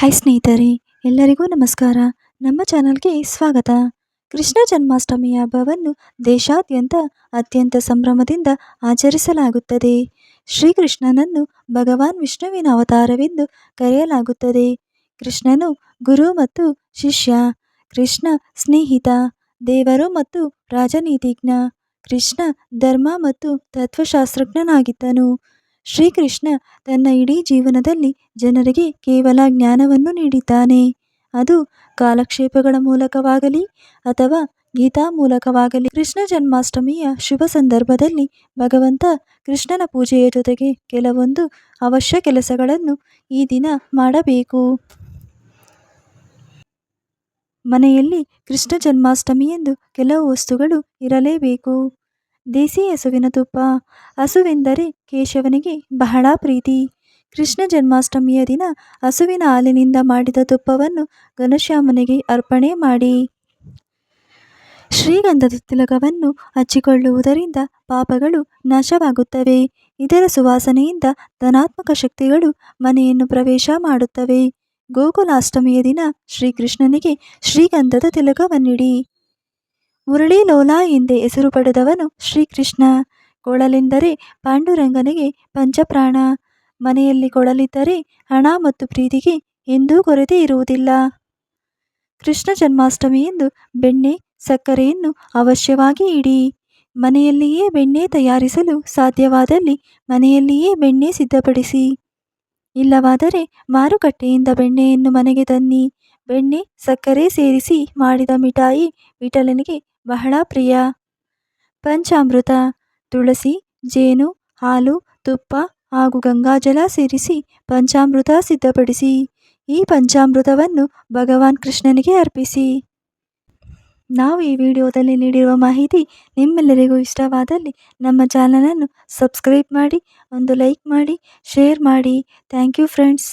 Hi ಸ್ನೇಹಿತರೆ, ಎಲ್ಲರಿಗೂ ನಮಸ್ಕಾರ. ನಮ್ಮ ಚಾನಲ್ಗೆ ಸ್ವಾಗತ. ಕೃಷ್ಣ ಜನ್ಮಾಷ್ಟಮಿ ಹಬ್ಬವನ್ನು ದೇಶಾದ್ಯಂತ ಅತ್ಯಂತ ಸಂಭ್ರಮದಿಂದ ಆಚರಿಸಲಾಗುತ್ತದೆ. ಶ್ರೀಕೃಷ್ಣನನ್ನು ಭಗವಾನ್ ವಿಷ್ಣುವಿನ ಅವತಾರವೆಂದು ಕರೆಯಲಾಗುತ್ತದೆ. ಕೃಷ್ಣನು ಗುರು ಮತ್ತು ಶಿಷ್ಯ, ಕೃಷ್ಣ ಸ್ನೇಹಿತ, ದೇವರು ಮತ್ತು ರಾಜನೀತಿಜ್ಞ, ಕೃಷ್ಣ ಧರ್ಮ ಮತ್ತು ತತ್ವಶಾಸ್ತ್ರಜ್ಞನಾಗಿದ್ದನು. ಶ್ರೀಕೃಷ್ಣ ತನ್ನ ಇಡೀ ಜೀವನದಲ್ಲಿ ಜನರಿಗೆ ಕೇವಲ ಜ್ಞಾನವನ್ನು ನೀಡಿದ್ದಾನೆ. ಅದು ಕಾಲಕ್ಷೇಪಗಳ ಮೂಲಕವಾಗಲಿ ಅಥವಾ ಗೀತಾ ಮೂಲಕವಾಗಲಿ, ಕೃಷ್ಣ ಜನ್ಮಾಷ್ಟಮಿಯ ಶುಭ ಸಂದರ್ಭದಲ್ಲಿ ಭಗವಂತ ಕೃಷ್ಣನ ಪೂಜೆಯ ಜೊತೆಗೆ ಕೆಲವೊಂದು ಅವಶ್ಯ ಕೆಲಸಗಳನ್ನು ಈ ದಿನ ಮಾಡಬೇಕು. ಮನೆಯಲ್ಲಿ ಕೃಷ್ಣ ಜನ್ಮಾಷ್ಟಮಿಯೆಂದು ಕೆಲವು ವಸ್ತುಗಳು ಇರಲೇಬೇಕು. ದೇಸಿ ಹಸುವಿನ ತುಪ್ಪ. ಹಸುವೆಂದರೆ ಕೇಶವನಿಗೆ ಬಹಳ ಪ್ರೀತಿ. ಕೃಷ್ಣ ಜನ್ಮಾಷ್ಟಮಿಯ ದಿನ ಹಸುವಿನ ಹಾಲಿನಿಂದ ಮಾಡಿದ ತುಪ್ಪವನ್ನು ಘನಶ್ಯಾಮನಿಗೆ ಅರ್ಪಣೆ ಮಾಡಿ. ಶ್ರೀಗಂಧದ ತಿಲಕವನ್ನು ಹಚ್ಚಿಕೊಳ್ಳುವುದರಿಂದ ಪಾಪಗಳು ನಾಶವಾಗುತ್ತವೆ. ಇದರ ಸುವಾಸನೆಯಿಂದ ಧನಾತ್ಮಕ ಶಕ್ತಿಗಳು ಮನೆಯನ್ನು ಪ್ರವೇಶ ಮಾಡುತ್ತವೆ. ಗೋಕುಲಾಷ್ಟಮಿಯ ದಿನ ಶ್ರೀಕೃಷ್ಣನಿಗೆ ಶ್ರೀಗಂಧದ ತಿಲಕವನ್ನಿಡಿ. ಮುರಳಿ ಲೋಲಾ ಎಂದೇ ಹೆಸರು ಪಡೆದವನು ಶ್ರೀಕೃಷ್ಣ. ಕೊಳಲೆಂದರೆ ಪಾಂಡುರಂಗನಿಗೆ ಪಂಚಪ್ರಾಣ. ಮನೆಯಲ್ಲಿ ಕೊಳಲಿದ್ದರೆ ಹಣ ಮತ್ತು ಪ್ರೀತಿಗೆ ಎಂದೂ ಕೊರತೆ ಇರುವುದಿಲ್ಲ. ಕೃಷ್ಣ ಜನ್ಮಾಷ್ಟಮಿಯಂದು ಬೆಣ್ಣೆ, ಸಕ್ಕರೆಯನ್ನು ಅವಶ್ಯವಾಗಿ ಇಡಿ. ಮನೆಯಲ್ಲಿಯೇ ಬೆಣ್ಣೆ ತಯಾರಿಸಲು ಸಾಧ್ಯವಾದಲ್ಲಿ ಮನೆಯಲ್ಲಿಯೇ ಬೆಣ್ಣೆ ಸಿದ್ಧಪಡಿಸಿ. ಇಲ್ಲವಾದರೆ ಮಾರುಕಟ್ಟೆಯಿಂದ ಬೆಣ್ಣೆಯನ್ನು ಮನೆಗೆ ತನ್ನಿ. ಬೆಣ್ಣೆ, ಸಕ್ಕರೆ ಸೇರಿಸಿ ಮಾಡಿದ ಮಿಠಾಯಿ ವಿಠಲನಿಗೆ ಬಹಳ ಪ್ರಿಯ. ಪಂಚಾಮೃತ, ತುಳಸಿ, ಜೇನು, ಹಾಲು, ತುಪ್ಪ ಹಾಗೂ ಗಂಗಾಜಲ ಸೇರಿಸಿ ಪಂಚಾಮೃತ ಸಿದ್ಧಪಡಿಸಿ. ಈ ಪಂಚಾಮೃತವನ್ನು ಭಗವಾನ್ ಕೃಷ್ಣನಿಗೆ ಅರ್ಪಿಸಿ. ನಾವು ಈ ವಿಡಿಯೋದಲ್ಲಿ ನೀಡಿರುವ ಮಾಹಿತಿ ನಿಮ್ಮೆಲ್ಲರಿಗೂ ಇಷ್ಟವಾದಲ್ಲಿ ನಮ್ಮ ಚಾನಲನ್ನು ಸಬ್ಸ್ಕ್ರೈಬ್ ಮಾಡಿ, ಒಂದು ಲೈಕ್ ಮಾಡಿ, ಶೇರ್ ಮಾಡಿ. Thank you friends.